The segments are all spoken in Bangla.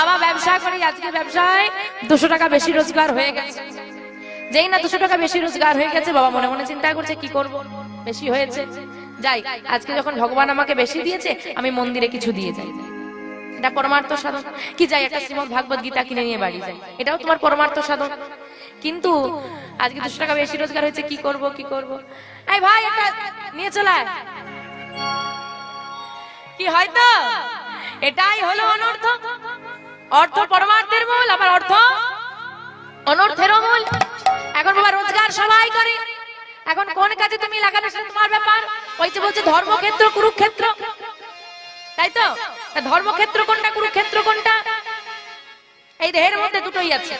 বাবা ব্যবসা করি, আজকে ব্যবসায় দুশো টাকা বেশি রোজগার হয়ে গেছে। যেই না দুশো টাকা বেশি রোজগার হয়ে গেছে, বাবা মনে মনে চিন্তা করছে, কি করব? বেশি হয়েছে। যাই, আজকে যখন ভগবান আমাকে বেশি দিয়েছে, আমি মন্দিরে কিছু দিয়ে যাই। এটা পরমার্থ সাধন। কি যাই, একটা শ্রীমদ ভাগবত গীতা কিনে নিয়ে বাড়ি যাই। এটাও তোমার পরমার্থ সাধন। কিন্তু আজকে দুশো টাকা বেশি রোজগার হয়েছে, কি করব কি করব? এই ভাই, একটা নিয়ে চলে আয়। কি হয়তো এটাই হলো অনর্থ অর্থ পরমার্থের মূল, আবার অর্থ অনর্থেরও মূল। এখন বাবা রোজগার সবাই করে। এখন কোন কাজে তুমি সেটা তোমার ব্যাপার। ওই যে বলছে ধর্মক্ষেত্র, কুরুক্ষেত্র। তাই তো? ধর্মক্ষেত্র কোনটা, কুরুক্ষেত্র কোনটা? এই দেহের মধ্যে দুটোই আছে।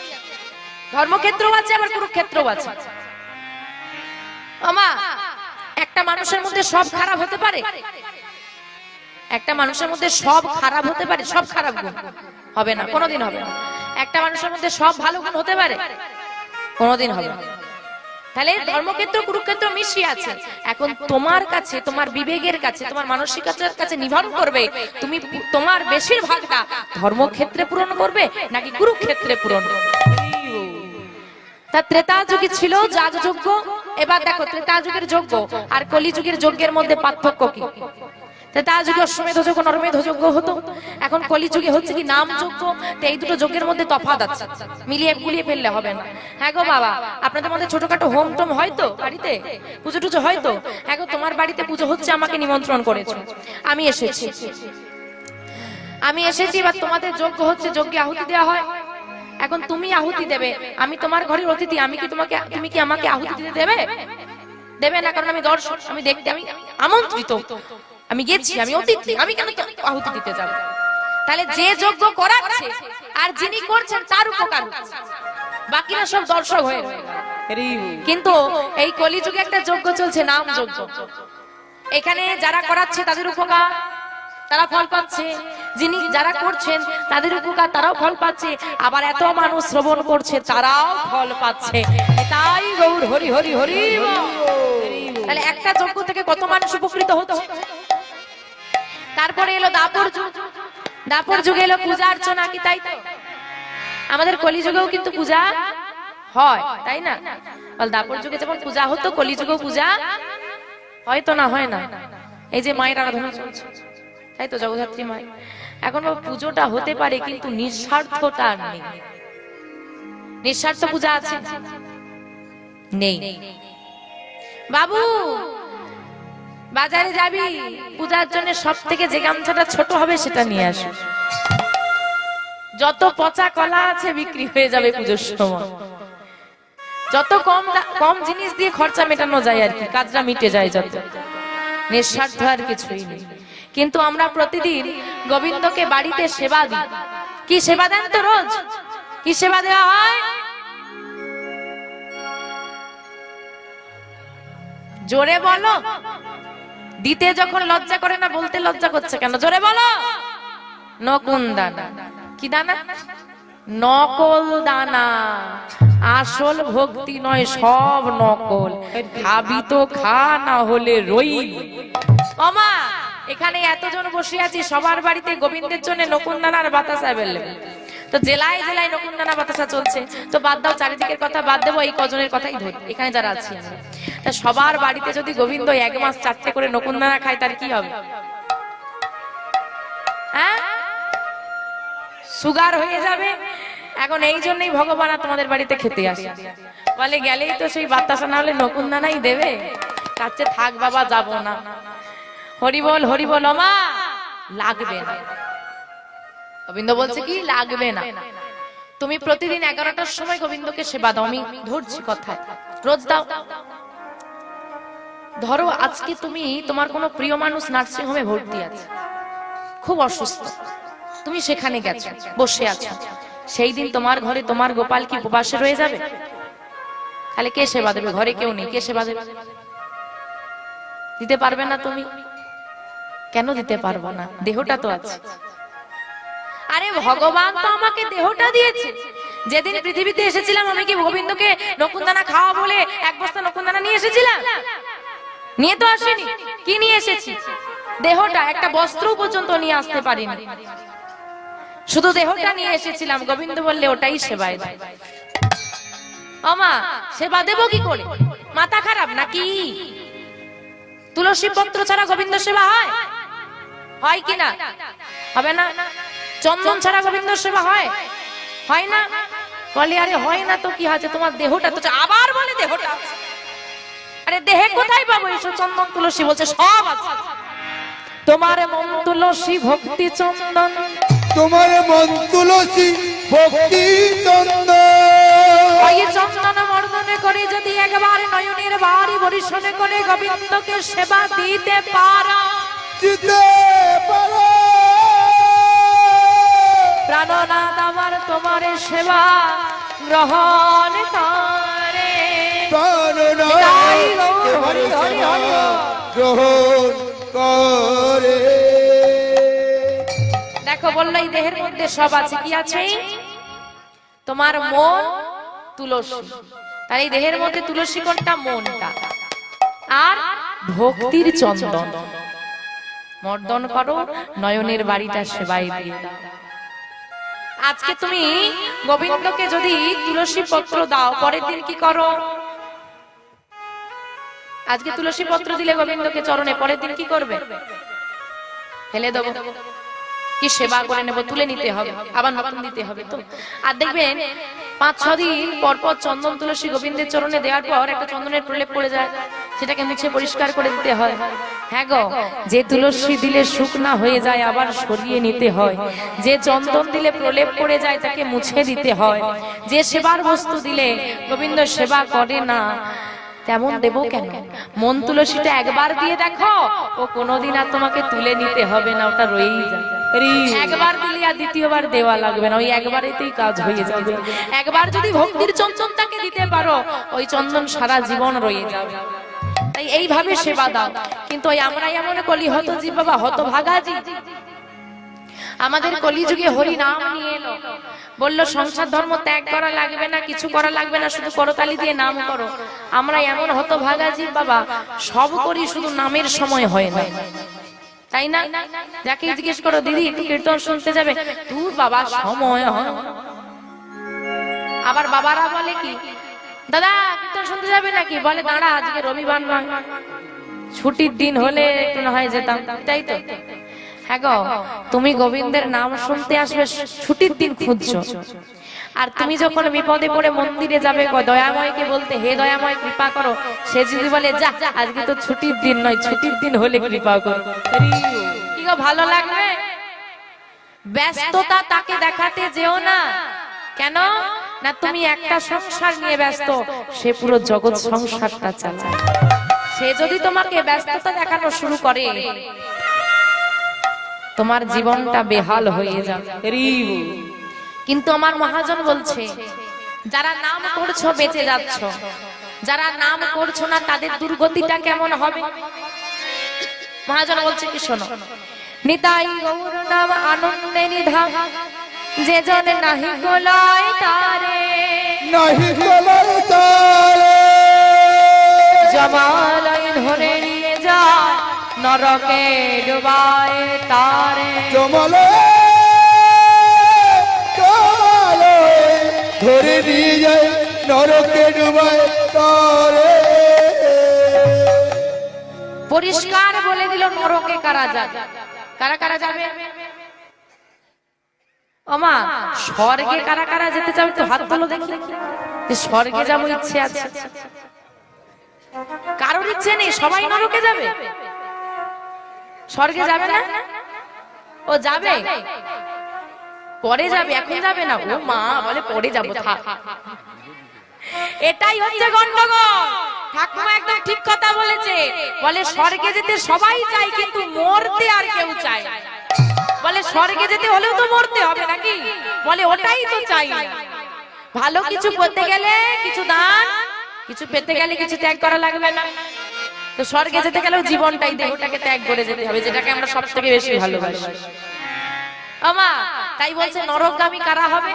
ধর্মক্ষেত্রও আছে, আবার কুরুক্ষেত্রও আছে। আমা একটা মানুষের মধ্যে সব খারাপ হতে পারে? একটা মানুষের মধ্যে সব খারাপ হতে পারে, সব খারাপ গুণ। হবে না, কোনোদিন হবে না। একটা মানুষের মধ্যে সব ভালো গুণ হতে পারে, কোনোদিন হবে না। তাহলে ধর্মক্ষেত্র, কুরুক্ষেত্র মিশিয়ে আছে। এখন তোমার কাছে, তোমার বিবেকের কাছে, তোমার মানসিকতার কাছে নির্ভর করবে। তুমি তোমার বেশিরভাগটা ধর্মক্ষেত্রে পূরণ করবে, নাকি কুরুক্ষেত্রে পূরণ করবে? তা ত্রেতা যুগে ছিল যাগ যজ্ঞ এবার দেখো ত্রেতা যুগের যজ্ঞ, আর কলি যুগের যজ্ঞের মধ্যে পার্থক্য কি? ত্রেতা যুগে নরমেধ যজ্ঞ হতো। এখন হচ্ছে কি নাম যজ্ঞ তো এই দুটো যজ্ঞের মধ্যে মিলিয়ে গুলিয়ে ফেললে হবে হ্যাঁ গো বাবা ছোটখাটো হোম টোম হয়তো বাড়িতে? পুজো টুজো হ্যাঁ গো, তোমার বাড়িতে পুজো হচ্ছে, আমাকে নিমন্ত্রণ করেছ। আমি এসেছি। আমি এসেছি, এবার তোমাদের যজ্ঞ হচ্ছে, যজ্ঞে আহুতি দেওয়া হয়। এখন তুমি আহুতি দেবে। আমি তোমার ঘরের অতিথি। আমি কি তোমাকে, তুমি কি আমাকে আহুতি দিতে দেবে? দেবে না, কারণ আমি দর্শক। আমি দেখতে, আমি আমন্ত্রিত। আমি গেছি আমি অতিথি আমি কেন আহুতি দিতে যাব? তাহলে যে যজ্ঞ করাচ্ছে আর যিনি করছেন তার উপকার বাকিরা সব দর্শক হয়ে কিন্তু এই কলিযুগে একটা যজ্ঞ চলছে নাম যজ্ঞ। এখানে যারা করাচ্ছে তাদের উপকার তারা ফল পাচ্ছে। যিনি যারা করছেন তাদের উপকার তারাও ফল পাচ্ছে। আবার এত মানুষ শ্রবণ করছে তারাও ফল পাচ্ছে। তাই গৌর হরি হরি হরি তাহলে একটা যজ্ঞ থেকে কত মানুষ উপকৃত হচ্ছে? তারপরে এলো দাপর যুগ। দাপর যুগে এলো পূজা অর্চনা কি, তাই তো? আমাদের কলিযুগেও কিন্তু পূজা হয়, তাই না? দাপর যুগে যেমন পূজা হতো, কলিযুগেও পূজা হয়তো না, হয় না। এই যে মায়ের আরাধনা চলছে, তাই তো, জগদ্ধাত্রী মাই এখন পুজোটা হতে পারে, কিন্তু নিঃস্বার্থটা নেই। নিঃস্বার্থ পূজা আছে? নেই। বাবু! বাজারে যাবি, পূজার জন্য সব থেকে যে গামছাটা ছোট হবে সেটা নিয়ে আস। যত পচা কলা আছে বিক্রি হয়ে যাবে পুজোর সময়। যত কম কম জিনিস দিয়ে খরচা মেটানো যায় আর কি, কাজটা মিটে যায় যত। নিঃস্বার্থ আর কিছুই নেই। কিন্তু আমরা প্রতিদিন গোবিন্দকে বাড়িতে সেবা দিই। কি সেবা দেন তো রোজ? কি সেবা দেওয়া হয়? জোরে বলো। দিতে যখন লজ্জা করে না, বলতে লজ্জা করছে কেন? জোরে বলো। নকুন দানা। কি দানা? নকল দানা। আসল ভক্তি নয়, সব নকল। খাবি তো খা, না হলে রই। অমা এখানে এতজন বসে আছি, সবার বাড়িতে গোবিন্দের জন্য নকুনদানার বাতাসা অ্যাভেলেবেল তো জেলায় জেলায় নকুনদানা বাতাসা চলছে। তো বাদ দাও, চারিদিকের কথা বাদ দেবো, এই কজনের কথাই ধরি। এখানে যারা আছি আমরা। তা সবার বাড়িতে যদি গোবিন্দ এক মাস চারটে করে নকুনদানা খায়, তার কি হবে? হ্যাঁ? সুগার হয়ে যাবে। এখন এই জন্যই ভগবান তোমাদের বাড়িতে খেতে আসে। বলে, গেলেই তো সেই বাতাসা, না হলে নকুন দানাই দেবে চেয়ে থাক বাবা, যাব না। হরি বল হরি বল মা লাগবে না। গোবিন্দ বলছে কি, লাগবে না। তুমি প্রতিদিন এগারোটার সময় গোবিন্দকে সেবা দাও। আমি ধরছি কথা রোজ দাও। ধরো আজকে তুমি তোমার কোনো প্রিয় মানুষ নার্সিং হোমে ভর্তি আছে। খুব অসুস্থ। তুমি সেখানে গেছো, বসে আছো। সেই দিন তোমার ঘরে তোমার গোপাল কি উপবাসে রয়ে যাবে? তাহলে কে সেবা দেবে? ঘরে কেউ নেই, কে সেবা দেবে? দিতে পারবে না তুমি? কেন দিতে পারব না? দেহটা তো আছে। আরে ভগবান তো আমাকে দেহটা দিয়েছে। যেদিন পৃথিবীতে এসেছিলাম, আমি কি গোবিন্দকে নকুনদানা খাওয়া বলে এক বস্তা নকুনদানা নিয়ে এসেছিলাম? নিয়ে তো আসেনি। কি নিয়ে এসেছি? দেহটা একটা বস্ত্র পর্যন্ত নিয়ে আসতে পারিনি। শুধু দেহটা নিয়ে এসেছিলাম, গোবিন্দ বললে ওটাই সেবায়। অমা সেবা দেবো কি করে? মাথা খারাপ নাকি? তুলসী পত্র ছাড়া গোবিন্দ সেবা হয়? হয় কি না? হবে না? চন্দন ছাড়া গোবিন্দ সেবা হয়? হয় না? বলে, আরে হয় না তো কি আছে? তোমার দেহটা তো আবার বলে দেহটা আরে দেহে কোথায় পাবো চন্দন তুলসী বলছে সব আছে। তোমার মন তুলসী ভক্তি চন্দন। তোমার মন তুলসী ভক্তি চন্দ ওই চন্দন মর্দনে করে যদি একবার নয়নের বাড়ি বরিশনে করে গোবিন্দকে সেবা দিতে পারো। পারো। প্রাণনাথ আমার তোমার সেবা গ্রহণ করে। তাই। গ্রহণ করে। দেখো বলল এই দেহের মধ্যে সব আছে কি আছে? তোমার মন তুলসী। তার এই দেহের মধ্যে তুলসী কোনটা? মনটা। আর ভক্তির চন্দন। মর্দন করো নয়নের বাড়িটা সেবাই দিয়ে আজকে তুমি গোবিন্দকে যদি তুলসী পত্র দাও পরের দিন কি করো? আজকে তুলসী পত্র দিলে গোবিন্দকে চরণে, পরের দিন কি করবে? ফেলে দেবো। কি সেবা করে নেব, তুলে নিতে হবে, আবার নতুন দিতে হবে তো। আর দেখবেন, পাঁচ, ছ দিন পর পর চন্দন তুলসী গোবিন্দের চরণে দেওয়ার পর একটা চন্দনের প্রলেপ পড়ে যায়, সেটাকে মুছে পরিষ্কার করে দিতে হয়। হ্যাঁ গো, যে তুলসী দিলে শুকনা হয়ে যায়, আবার সরিয়ে নিতে হয়। যে চন্দন দিলে প্রলেপ পড়ে যায়, তাকে মুছে দিতে হয়। যে সেবার বস্তু দিলে গোবিন্দ সেবা করে না তেমন দেব কেন? মন তুলসীটা একবার দিয়ে দেখো ও কোনোদিন আর তোমাকে তুলে নিতে হবে না ওটা রয়েই যাবে। একবার দিলে আর দ্বিতীয়বার দেওয়া লাগবে না ওই একবারেতেই কাজ হয়ে যাবে। একবার যদি ভক্তির চন্দনটাকে দিতে পারো ওই চন্দন সারা জীবন রয়ে যাবে। তাই এইভাবে সেবা দাও। কিন্তু ওই আমরা এমন কলি হত জি বাবা হত ভাগাজি আমাদের কলিযুগে হরি নাম নিয়ে এলো। বলল সংসার ধর্ম ত্যাগ করা লাগবে না কিছু করা লাগবে না শুধু করতালি দিয়ে নাম করো। আমরা এমন হত ভাগাজি বাবা সব করি শুধু নামের সময় হয় না। তাই না? যাকে জিজ্ঞেস করো দিদি একটু কীর্তন শুনতে যাবে? তুই বাবা সময় হয়। আবার বাবারা বলে কি দাদা কীর্তন শুনতে যাবে নাকি? বলে দাঁড়া আজকে রবিবার নয়। ছুটির দিন হলে একটু না হয় যেতাম। তাই তো? হ্যাঁ তুমি গোবিন্দের নাম শুনতে আসবে, ছুটির দিন খুঁজছো। আর তুমি যখন বিপদে পড়ে মন্দিরে যাবে দয়াময়কে বলতে, হে দয়াময়, কৃপা করো। সে যদি বলে, যা, আজকে তো ছুটির দিন নয়, ছুটির দিন হলে কৃপা করো। কি ভালো লাগবে? ব্যস্ততা তাকে দেখাতে যেও না। কেন? না, তুমি একটা সংসার নিয়ে ব্যস্ত, সে পুরো জগৎ সংসারটা চালায়। সে যদি তোমাকে ব্যস্ততা দেখানো শুরু করে তোমার জীবনটা বেহাল হয়ে যাবে। কিন্তু আমার মহাজন বলছে যারা নাম করছ বেঁচে যাচ্ছ। যারা নাম করছ না তাদের দুর্গতিটা কেমন হবে? মহাজন বলছে কি শোনো। নিতাই গৌর নাম আনন্দে নিধাম যে জন নাহি গোলায় তারে। নাহি কলার তারে। জমালয় ধরে নরকে ডুবায় তারে। জমালে জমালে ধরে নিয়ে যায় নরকে ডুবায় তারে। পরিষ্কার বলে দিল নরকে কারা যাবে কারা কারা যাবে? ওমা স্বর্গে কারা কারা যেতে চাও একটু হাত তোলো দেখি। যে স্বর্গে যাব ইচ্ছে আছে। কারোর ইচ্ছে নেই সবাই নরকে যাবে। স্বর্গে যাবে না? ও যাবে? পরে যাবে, এখন যাবে না। ও মা, বলে পরে যাব এটাই হচ্ছে গন্ডগোল। ঠাকুমা একদম ঠিক কথা বলেছে। বলে, স্বর্গে যেতে সবাই চায়, কিন্তু মরতে আর কেউ চায়। বলে, স্বর্গে যেতে হলেও তো মরতে হবে নাকি? বলে, ওটাই তো চাই ভালো কিছু করতে গেলে কিছু দান, কিছু পেতে গেলে কিছু ত্যাগ করা লাগবে না। তো স্বর্গে যেতে গেলেও জীবনটাই দেহটাকে ত্যাগ করে যেতে হবে যেটাকে আমরা সব থেকে বেশি ভালোবাসি। আমা তাই বলছে নরকগামী কারা হবে?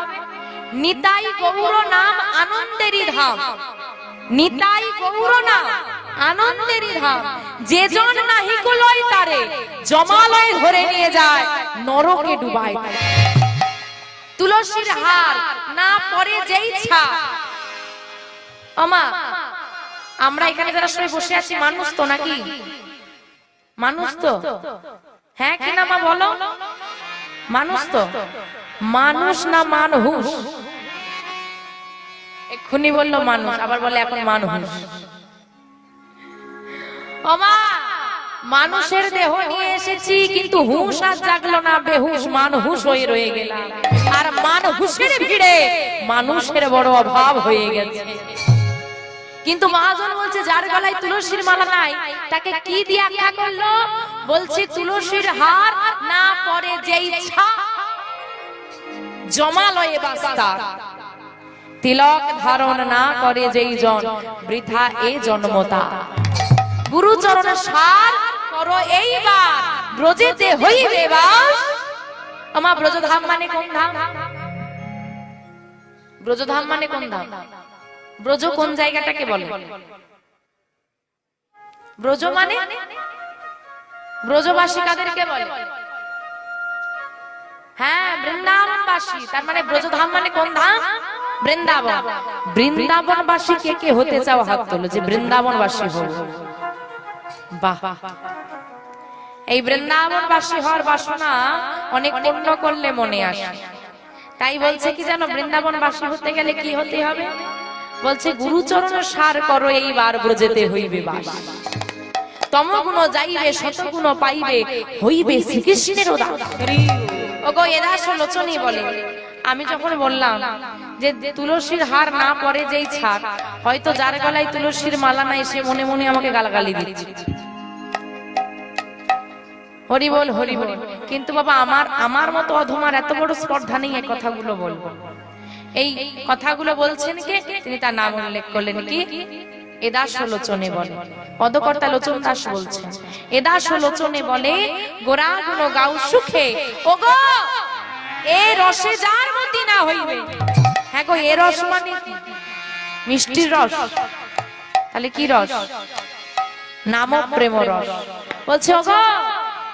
নিতাই গৌর নাম আনন্দেরই ধাম। নিতাই গৌর নাম আনন্দেরই ধাম। যে জন নাহি কুলয় তারে জমালয় ধরে নিয়ে যায় নরকে ডুবায় তুলসীর হার না পরে যেই ছা আমা আমরা এখানে যারা সবাই বসে আছি, মানুষ তো নাকি? মানুষ তো? হ্যাঁ কি না মা বলো? মানুষ তো? মানুষ না মানহুস এক্ষুনি বলল মানুষ, আবার বলে এখন মানুষ। মানুষের দেহ নিয়ে এসেছি, কিন্তু হুঁশ আর জাগলো না, বেহুশ মানহুস হয়ে রয়ে গেলাম। আর মানহুসের ভিড়ে মানুষের বড় অভাব হয়ে গেছে। কিন্তু মহাজন বলছে, যার গলায় তুলসীর মালা নাই, তাকে কি দিয়ে আখ্যা করল? বলছে, তুলসীর হার না পরে যেই ছা জমালয়ে বাস্তা। তিলক ধারণ না করে যেই জন, বৃথা এ জন্মতা। গুরুচরণ সার করো এইবার, ব্রজেতে হইবে বাস। আমা ব্রজধাম মানে কোন ধাম? ব্রজধাম মানে কোন ধাম? ব্রজ কোন জায়গাটাকে বলে? ব্রজ মানে? ব্রজবাসী কাদেরকে বলে। হ্যাঁ বৃন্দাবনবাসী। তার মানে ব্রজধাম মানে কোন ধাম? বৃন্দাবন। বৃন্দাবনবাসী কে কে হতে চাও হাত তোলো? যে বৃন্দাবনবাসী হল বাহ। এই বৃন্দাবনবাসী হওয়ার বাসনা অনেক পূর্ণ করলে মনে আসে। তাই বলছে কি জানো বৃন্দাবনবাসী হতে গেলে কি হতে হবে? বলছে গুরুচরণ সার করো এইবার ব্রজেতে হইবে বাস। তমগুণ যাইবে শতগুণ পাইবে হইবে শ্রীকৃষ্ণের ওগো এদাস লোচনী বলে। আমি যখন বললাম যে তুলসীর হার না পরে যেই ছাড় হয়তো যার গলায় তুলসীর মালা নাই সে মনে মনে আমাকে গালাগালি দিচ্ছে। হরি বল হরি বল কিন্তু বাবা আমার আমার মতো অধমার এত বড় স্পর্ধা নেই কথাগুলো বলব। এই কথাগুলো বলছেন কে? তিনি তার নাম উল্লেখ করলেন কি? বলে। পদকর্তা লোচন দাস বলছেন। বলে গাও সুখে। এ রসে যার মতি না হ্যাঁ গো, এ রস মানে মিষ্টির রস। তাহলে কি রস? নাম প্রেম রস। বলছে, ওগো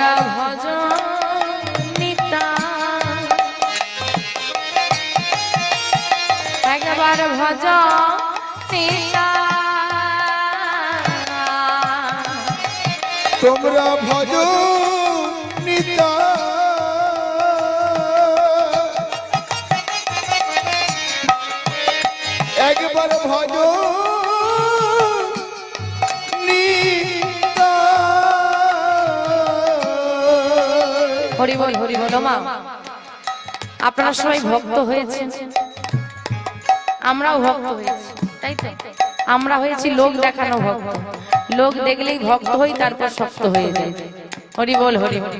তোমরা ভজ একবার ভজ তোমরা ভজ হরি হরি বল মা আপনারা সবাই ভক্ত হয়েছেন। আমরাও ভক্ত হয়েছি, তাই তো? আমরা হয়েছি লোক দেখানো ভক্ত। লোক দেখলেই ভক্ত হই, তারপর শক্ত হয়ে যায় হরি বল হরি বল।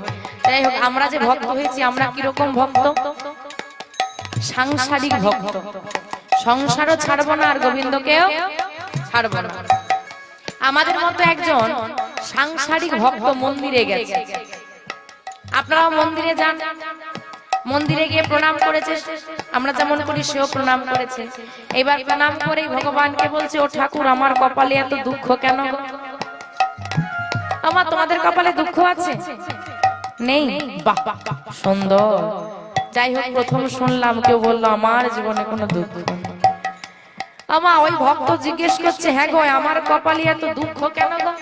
যাই হোক, আমরা যে ভক্ত হয়েছি, আমরা কীরকম ভক্ত? সাংসারিক ভক্ত। সংসারও ছাড়বো না আর গোবিন্দকেও ছাড়বো না। আমাদের মতো একজন সাংসারিক ভক্ত মন্দিরে গেছে। আপনারাও মন্দিরে যান। মন্দিরে গিয়ে প্রণাম করেছে। আমরা যেমন করি, সেও প্রণাম করেছে। এবার প্রণাম করেই ভগবানকে বলছে, ও ঠাকুর, আমার কপালে এত দুঃখ কেন আমার তোমাদের কপালে দুঃখ আছে? নেই। বাহ, সুন্দর। যাই হোক, প্রথম শুনলাম, কেউ বলল, আমার জীবনে কোনো দুঃখ নেই। আমা, ওই ভক্ত জিজ্ঞেস করছে হ্যাঁ গো, আমার কপালে এত দুঃখ কেন গো?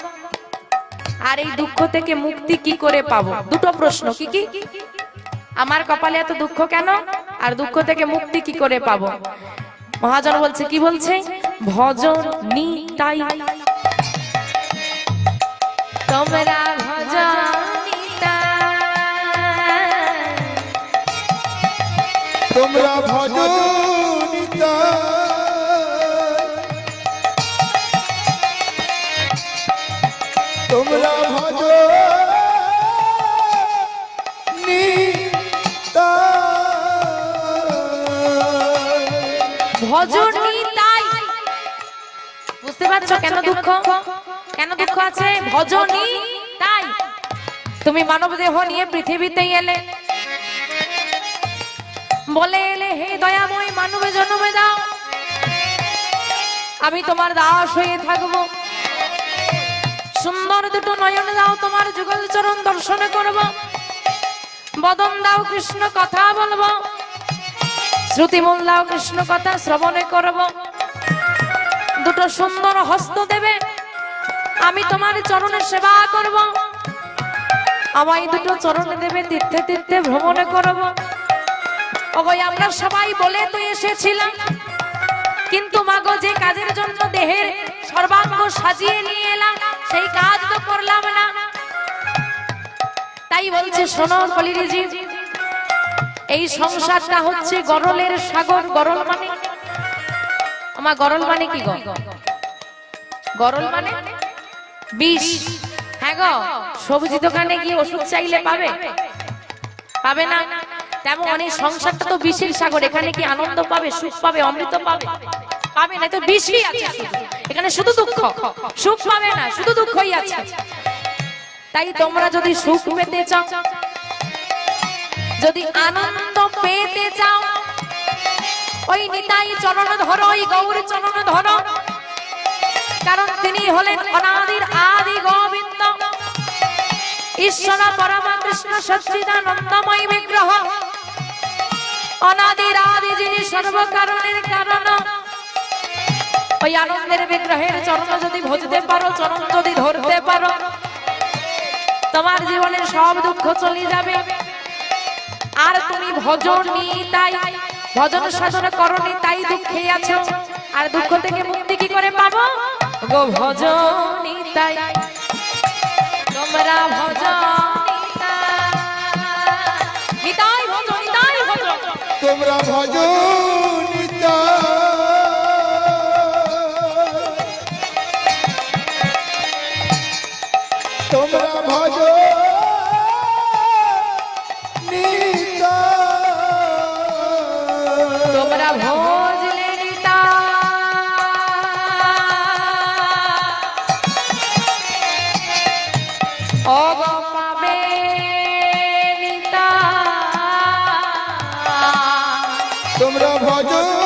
আর এই দুঃখ থেকে মুক্তি কি করে পাবো? দুটো প্রশ্ন, কি কি? আমার কপালে এত দুঃখ কেন? আর দুঃখ থেকে মুক্তি কি করে পাবো? মহাজন বলছে, কি বলছে? ভজন নিতাই তোমরা ভজন তোমরা ভজ ভজনী বুঝতে পারছ কেন দুঃখ? কেন দুঃখ? আছে? ভজনী তাই তুমি মানব দেহ নিয়ে পৃথিবীতে এলে। বলে এলে হে দয়াময় মানবে জন্মে দাও। আমি তোমার দাস হয়ে থাকব। সুন্দর দুটো নয়ন দাও তোমার যুগল চরণ দর্শন করব। বদন দাও কৃষ্ণ কথা বলব। শ্রুতিমূল দাও কৃষ্ণ কথা শ্রবণে করব। দুটো সুন্দর হস্ত দেবে। আমি তোমার চরণে সেবা করব। আমায় দুটো চরণে দেবে, তীর্থে তীর্থে ভ্রমণে করব। ওগো আমরা সবাই বলে তো এসেছিলাম। কিন্তু মাগো, যে কাজের জন্য দেহের সর্বাঙ্গ সাজিয়ে নিয়ে এলাম, সেই কাজ তো করলাম না। তাই বলছে, শোনো কলিরিজি এই সংসারটা হচ্ছে গরলের সাগর। গরল মানে? আমার গরল মানে কি গো? গরল মানে? বিষ। হ্যাঁ গো, সবজি দোকানে গিয়ে ওষুধ চাইলে পাবে? পাবে না? তেমন এই সংসারটা তো বিষের সাগর, এখানে কি আনন্দ পাবে, সুখ পাবে, অমৃত পাবে? পাবে না, তো বিষই আছে এখানে শুধু দুঃখ। সুখ পাবে না, শুধু দুঃখই আছে। তাই তোমরা যদি সুখ পেতে চাও যদি আনন্দ পেতে চাও, ওই নিতাই চরণ ধরো ওই গৌর চরণ ধরো কারণ তিনি হলেন অনাদির আদি গোবিন্দ। ঈশ্বর পরমা কৃষ্ণ সচ্চিদানন্দময় বিগ্রহ। অনাদির আদি যিনি সর্বকারণের কারণ। ওই আনন্দের বিগ্রহের চরণ যদি ভজতে পারো, চরণ যদি ধরতে পারো, তোমার জীবনের সব দুঃখ চলে যাবে। আর তুমি ভজন তাই, ভজন সাধন করনি তাই দুঃখে আছো। আর দুঃখ থেকে মুক্তি কি করে পাবো? গো ভজন তাই। তোমরা ভজন। তোমরা ভজন তোমরা ভজ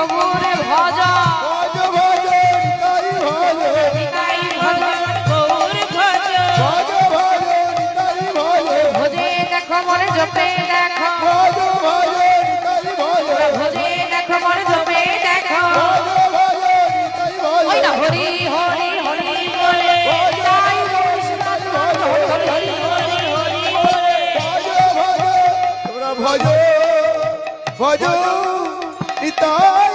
প্রাণে গোবর ভজ ভজ ভজ নিতাই ভজ নিতাই ভজ গৌর ভজ ভজ ভজ নিতাই ভজ ভজে দেখো মরে জপে দেখো। ভজ ভজ নিতাই ভজ ভজে দেখো মরে জপে দেখো। ভজ ভজ নিতাই ভজ ওই না হরি হরি হরি বলে। যাই কৃষ্ণ হরি হরি হরি হরি বলে। ভজ ভজ তোমরা ভজ ভজ নিতাই